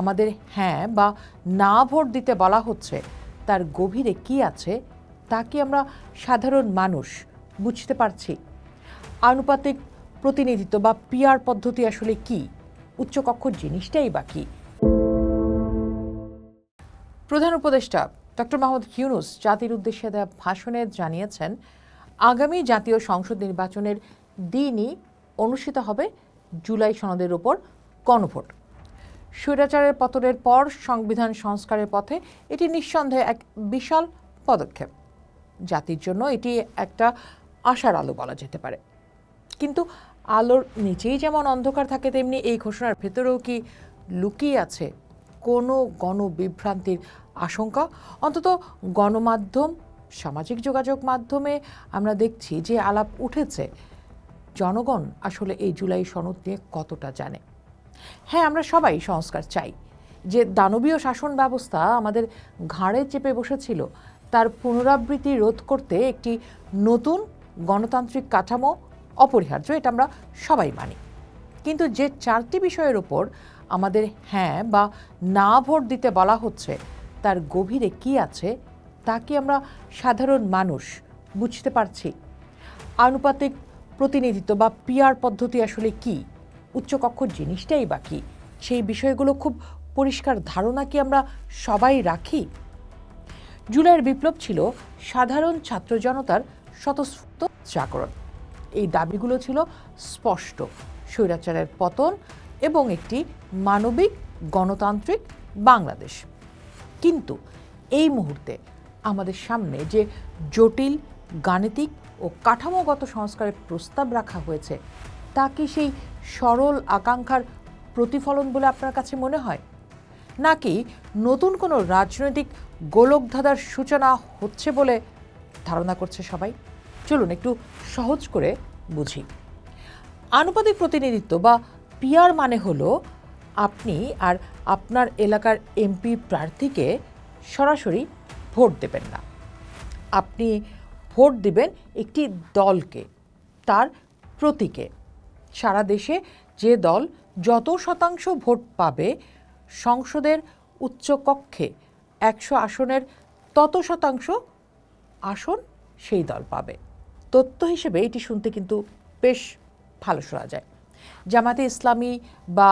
আমাদের হ্যাঁ বা না ভোট দিতে বলা হচ্ছে, তার গভীরে কি আছে, তা কি আমরা সাধারণ মানুষ বুঝতে পারছি? আনুপাতিক প্রতিনিধিত্ব বা পিআর পদ্ধতি আসলে কি? উচ্চকক্ষ জিনিসটাই বা কি? প্রধান উপদেষ্টা ডক্টর মাহমুদ ইউনুস জাতির উদ্দেশ্যে দেওয়া ভাষণে জানিয়েছেন, আগামী জাতীয় সংসদ নির্বাচনের দিনই অনুষ্ঠিত হবে জুলাই সনদের ওপর গণভোট। স্বৈরাচারের পতনের পর সংবিধান সংস্কারের পথে এটি নিঃসন্দেহে এক বিশাল পদক্ষেপ। জাতির জন্য এটি একটা আশার আলো বলা যেতে পারে। কিন্তু আলোর নিচেই যেমন অন্ধকার থাকে, তেমনি এই ঘোষণার ভেতরেও কি লুকিয়ে আছে কোনো গণবিভ্রান্তির আশঙ্কা? অন্তত গণমাধ্যম, সামাজিক যোগাযোগ মাধ্যমে আমরা দেখছি যে আলাপ উঠেছে। জনগণ আসলে এই জুলাই সনদ নিয়ে কতটা জানে? হ্যাঁ আমরা সবাই সংস্কার চাই। যে দানবীয় শাসন ব্যবস্থা আমাদের ঘাড়ে চেপে বসেছিল, তার পুনরাবৃত্তি রোধ করতে একটি নতুন গণতান্ত্রিক কাঠামো অপরিহার্য, এটা আমরা সবাই মানি। কিন্তু যে চারটি বিষয়ের ওপর আমাদের হ্যাঁ বা না ভোট দিতে বলা হচ্ছে, তার গভীরে কি আছে, তা কি আমরা সাধারণ মানুষ বুঝতে পারছি? আনুপাতিক প্রতিনিধিত্ব বা পিয়ার পদ্ধতি আসলে কি? উচ্চকক্ষ জিনিসটাই বা কি? সেই বিষয়গুলো খুব পরিষ্কার ধারণা কি আমরা সবাই রাখি? জুলাইয়ের বিপ্লব ছিল সাধারণ ছাত্র জনতার স্বতঃস্ফূর্ত জাগরণ। এই দাবিগুলো ছিল স্পষ্ট। স্বৈরাচারের পতন এবং একটি মানবিক গণতান্ত্রিক বাংলাদেশ। কিন্তু এই মুহূর্তে আমাদের সামনে যে জটিল, গাণিতিক ও কাঠামোগত সংস্কারের প্রস্তাব রাখা হয়েছে, তা কি সেই সরল আকাঙ্ক্ষার প্রতিফলন বলে আপনার কাছে মনে হয়? নাকি নতুন কোনো রাজনৈতিক গোলকধাঁধার সূচনা হচ্ছে বলে ধারণা করছে সবাই? চলুন একটু সহজ করে বুঝি। আনুপাতিক প্রতিনিধিত্ব বা পিয়ার মানে হলো আপনি আর আপনার এলাকার এমপি প্রার্থীকে সরাসরি ভোট দেবেন না। আপনি ভোট দিবেন একটি দলকে, তার প্রতীকে। সারা দেশে যে দল যত শতাংশ ভোট পাবে সংসদের উচ্চকক্ষে একশো আসনের তত শতাংশ আসন সেই দল পাবে। তথ্য হিসেবে এটি শুনতে কিন্তু বেশ ভালো শোনা যায়। জামাতে ইসলামী বা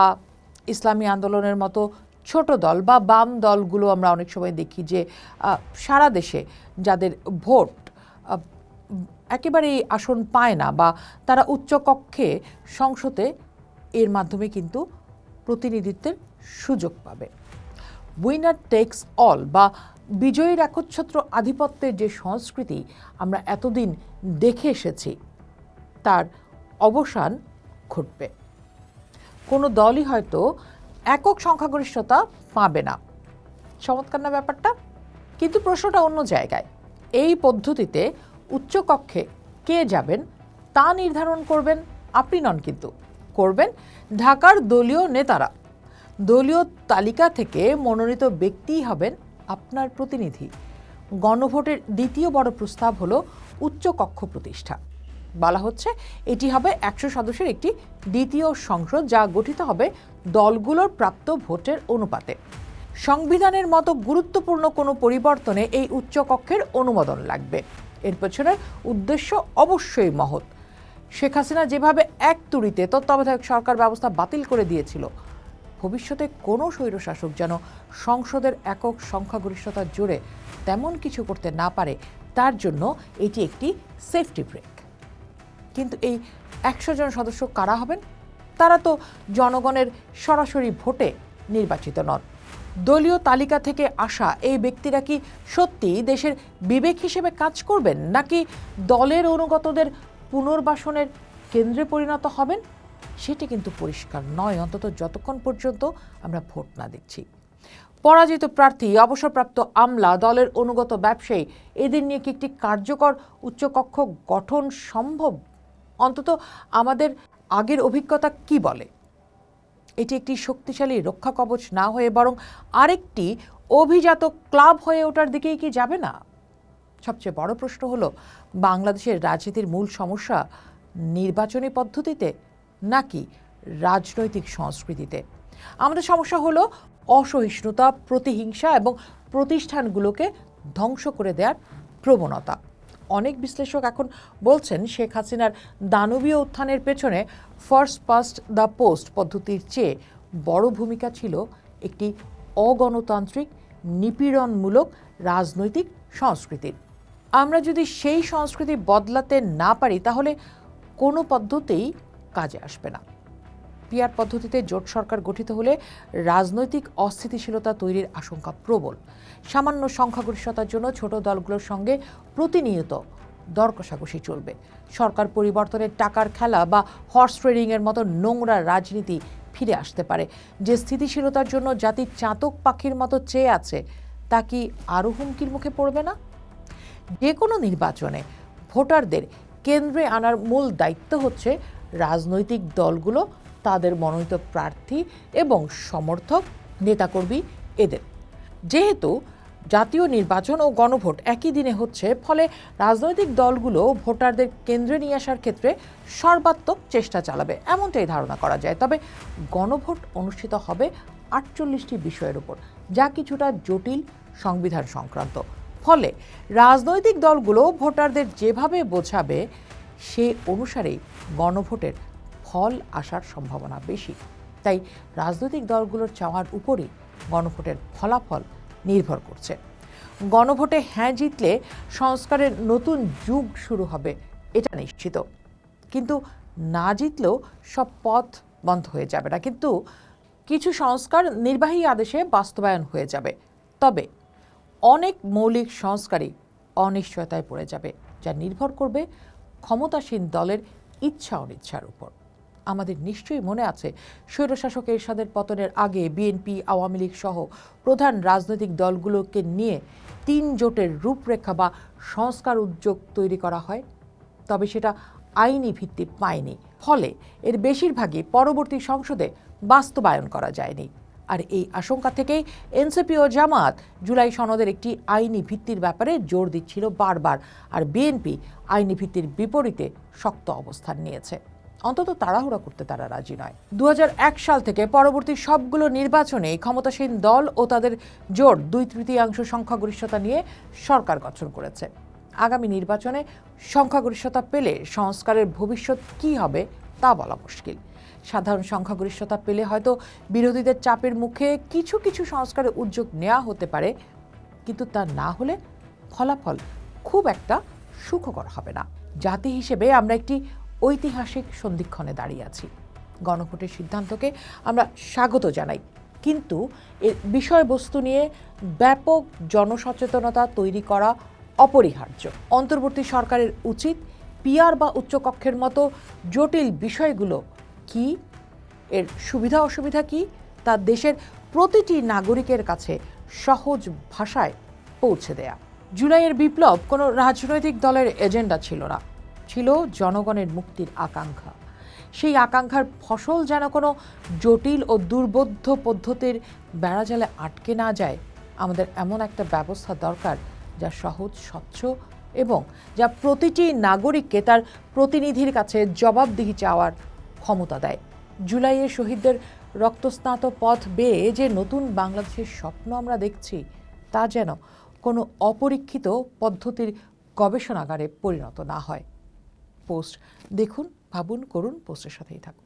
ইসলামী আন্দোলনের মতো ছোট দল বা বাম দলগুলো আমরা অনেক সময় দেখি যে সারা দেশে যাদের ভোট একেবারেই আসন পায় না বা তারা উচ্চকক্ষে সংসদে এর মাধ্যমে কিন্তু প্রতিনিধিত্বের সুযোগ পাবে। উইনার টেক্স অল বা বিজয়ীর একচ্ছত্র আধিপত্যের যে সংস্কৃতি আমরা এতদিন দেখে এসেছি, তার অবসান ঘটবে। কোনো দলই হয়তো একক সংখ্যাগরিষ্ঠতা পাবে না। চমৎকার না ব্যাপারটা? কিন্তু প্রশ্নটা অন্য জায়গায়। এই পদ্ধতিতে উচ্চকক্ষে কে যাবেন তা নির্ধারণ করবেন আপনি নন কিন্তু। করবেন ঢাকার দলীয় নেতারা। দলীয় তালিকা থেকে মনোনীত ব্যক্তিই হবেন আপনার প্রতিনিধি। গণভোটের দ্বিতীয় বড় প্রস্তাব হলো উচ্চকক্ষ প্রতিষ্ঠা। বলা হচ্ছে এটি হবে একশো সদস্যের একটি দ্বিতীয় সংসদ যা গঠিত হবে দলগুলোর প্রাপ্ত ভোটের অনুপাতে। সংবিধানের মতো গুরুত্বপূর্ণ কোনো পরিবর্তনে এই উচ্চকক্ষের অনুমোদন লাগবে। এর পেছনের উদ্দেশ্য অবশ্যই মহৎ। শেখ হাসিনা যেভাবে এক তুড়িতে তত্ত্বাবধায়ক সরকার ব্যবস্থা বাতিল করে দিয়েছিল, ভবিষ্যতে কোনো স্বৈরশাসক যেন সংসদের একক সংখ্যাগরিষ্ঠতার জোরে তেমন কিছু করতে না পারে, তার জন্য এটি একটি সেফটি ব্রেক কিন্তু এই একশো জন সদস্য কারা হবেন? তারা তো জনগণের সরাসরি ভোটে নির্বাচিত নন। দলীয় তালিকা থেকে আসা এই ব্যক্তিরা কি সত্যি দেশের বিবেক হিসেবে কাজ করবেন, নাকি দলের অনুগতদের পুনর্বাসনের কেন্দ্রে পরিণত হবেন? সেটি কিন্তু পরিষ্কার নয়, অন্তত যতক্ষণ পর্যন্ত আমরা ভোট না দিচ্ছি। পরাজিত প্রার্থী, অবসরপ্রাপ্ত আমলা, দলের অনুগত ব্যবসায়ী, এদের নিয়ে কি একটি কার্যকর উচ্চকক্ষ গঠন সম্ভব? অন্তত আমাদের আগের অভিজ্ঞতা কি বলে? এটি একটি শক্তিশালী রক্ষা কবচ না হয়ে বরং আরেকটি অভিজাত ক্লাব হয়ে ওঠার দিকেই কি যাবে না? সবচেয়ে বড় প্রশ্ন হলো, বাংলাদেশের রাজনীতির মূল সমস্যা নির্বাচনী পদ্ধতিতে নাকি রাজনৈতিক সংস্কৃতিতে? আমাদের সমস্যা হলো অসহিষ্ণুতা, প্রতিহিংসা এবং প্রতিষ্ঠানগুলোকে ধ্বংস করে দেওয়ার প্রবণতা। অনেক বিশ্লেষক এখন বলছেন শেখ হাসিনার দানবীয় উত্থানের পেছনে ফার্স্ট পাস্ট দ্য পোস্ট পদ্ধতির চেয়ে বড় ভূমিকা ছিল একটি অগণতান্ত্রিক, নিপীড়নমূলক রাজনৈতিক সংস্কৃতির। আমরা যদি সেই সংস্কৃতি বদলাতে না পারি, তাহলে কোনো পদ্ধতিই কাজে আসবে না। পিয়ার পদ্ধতিতে জোট সরকার গঠিত হলে রাজনৈতিক অস্থিতিশীলতা তৈরির আশঙ্কা প্রবল। সামান্য সংখ্যাগরিষ্ঠতার জন্য ছোট দলগুলোর সঙ্গে প্রতিনিয়ত দর কষাকষি চলবে। সরকার পরিবর্তনের টাকার খেলা বা হর্স ট্রেডিংয়ের মতো নোংরা রাজনীতি ফিরে আসতে পারে। যে স্থিতিশীলতার জন্য জাতি চাতক পাখির মতো চেয়ে আছে, তা কি আরও হুমকির মুখে পড়বে না? যে কোনো নির্বাচনে ভোটারদের কেন্দ্রে আনার মূল দায়িত্ব হচ্ছে রাজনৈতিক দলগুলো তাদের মনোনীত প্রার্থী এবং সমর্থক, নেতাকর্মী এদের। যেহেতু জাতীয় নির্বাচন ও গণভোট একই দিনে হচ্ছে, ফলে রাজনৈতিক দলগুলো ভোটারদের কেন্দ্রে নিয়ে আসার ক্ষেত্রে সর্বাত্মক চেষ্টা চালাবে, এমনটাই ধারণা করা যায়। তবে গণভোট অনুষ্ঠিত হবে আটচল্লিশটি বিষয়ের উপর, যা কিছুটা জটিল সংবিধান সংক্রান্ত। ফলে রাজনৈতিক দলগুলো ভোটারদের যেভাবে বোঝাবে, সে অনুসারেই গণভোটের ফল আসার সম্ভাবনা বেশি। তাই রাজনৈতিক দলগুলোর চাওয়ার উপরই গণভোটের ফলাফল নির্ভর করছে। গণভোটে হ্যাঁ জিতলে সংস্কারের নতুন যুগ শুরু হবে, এটা নিশ্চিত। কিন্তু না জিতলেও সব পথ বন্ধ হয়ে যাবে না। কিন্তু কিছু সংস্কার নির্বাহী আদেশে বাস্তবায়ন হয়ে যাবে। তবে অনেক মৌলিক সংস্কারই অনিশ্চয়তায় পড়ে যাবে, যা নির্ভর করবে ক্ষমতাসীন দলের ইচ্ছা অনিচ্ছার উপর। আমাদের নিশ্চয়ই মনে আছে, স্বৈরশাসক এরশাদের পতনের আগে বিএনপি, আওয়ামী লীগ সহ প্রধান রাজনৈতিক দলগুলোকে নিয়ে তিন জোটের রূপরেখা বা সংস্কার উদ্যোগ তৈরি করা হয়। তবে সেটা আইনি ভিত্তি পায়নি। ফলে এর বেশিরভাগই পরবর্তী সংসদে বাস্তবায়ন করা যায়নি। আর এই আশঙ্কা থেকেই এনসিপি ও জামাত জুলাই সনদের একটি আইনি ভিত্তির ব্যাপারে জোর দিচ্ছিল বারবার। আর বিএনপি আইনি ভিত্তির বিপরীতে শক্ত অবস্থান নিয়েছে। অন্তত তাড়াহুড়া করতে তারা রাজি নয়। দু সাল থেকে পরবর্তী সবগুলো নির্বাচনে ক্ষমতাসীন দল ও তাদের জোট দুই তৃতীয়াংশ সংখ্যাগরিষ্ঠতা নিয়ে সরকার গঠন করেছে। আগামী নির্বাচনে সংখ্যাগরিষ্ঠতা পেলে সংস্কারের ভবিষ্যৎ কী হবে তা বলা মুশকিল। সাধারণ সংখ্যাগরিষ্ঠতা পেলে হয়তো বিরোধীদের চাপের মুখে কিছু কিছু সংস্কারের উদ্যোগ নেওয়া হতে পারে, কিন্তু তা না হলে ফলাফল খুব একটা সুখকর হবে না। জাতি হিসেবে আমরা একটি ঐতিহাসিক সন্ধিক্ষণে দাঁড়িয়ে আছি। গণভোটের সিদ্ধান্তকে আমরা স্বাগত জানাই। কিন্তু এর বিষয়বস্তু নিয়ে ব্যাপক জনসচেতনতা তৈরি করা অপরিহার্য। অন্তর্বর্তী সরকারের উচিত পিয়ার বা উচ্চকক্ষের মতো জটিল বিষয়গুলো কি, এর সুবিধা অসুবিধা কি, তা দেশের প্রতিটি নাগরিকের কাছে সহজ ভাষায় পৌঁছে দেয়া। জুলাইয়ের বিপ্লব কোনো রাজনৈতিক দলের এজেন্ডা ছিল না। ছিল জনগণের মুক্তির আকাঙ্ক্ষা। সেই আকাঙ্ক্ষার ফসল যেন কোনো জটিল ও দুর্বোধ্য পদ্ধতির বেড়াজালে আটকে না যায়, আমাদের এমন একটা ব্যবস্থা দরকার যা সহজ, স্বচ্ছ এবং যা প্রতিটি নাগরিককে তার প্রতিনিধির কাছে জবাবদিহি চাওয়ার ক্ষমতা দেয়। জুলাইয়ে শহীদদের রক্তস্নাত পথ বেয়ে যে নতুন বাংলাদেশের স্বপ্ন আমরা দেখছি, তা যেন কোনো অপরীক্ষিত পদ্ধতির গবেষণাগারে পরিণত না হয়। পোস্ট দেখুন ভাবুন করুন পোস্টের সাথেই থাকুন।